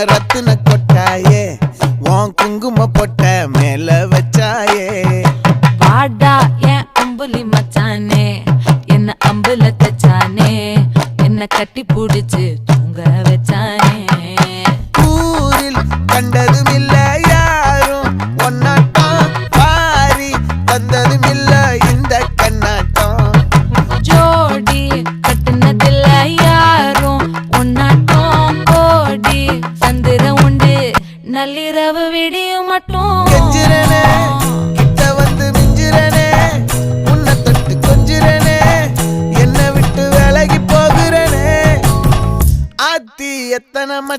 சின்ன ரத்தின கொட்டாயே உன் குங்கும பொட்ட மேல வச்சாயே. வாடா என் அம்புலி மச்சானே என்ன அம்புல தச்சானே என்ன கட்டி புடிச்சு தூங்க வச்சானே. ஊரில் கண்டதும் இல்ல யாரும் ஒன்னாட்டம் பாரி தந்ததும் இல்ல நள்ளிரவு விடியும் மட்டும் கெஞ்சிரனே கிட்ட வந்து மிஞ்சிரனே உன்னை தொட்டு கொஞ்சிரனே என்னை விட்டு விலகி போகிறனே. ஆத்தி எத்தனை மச்ச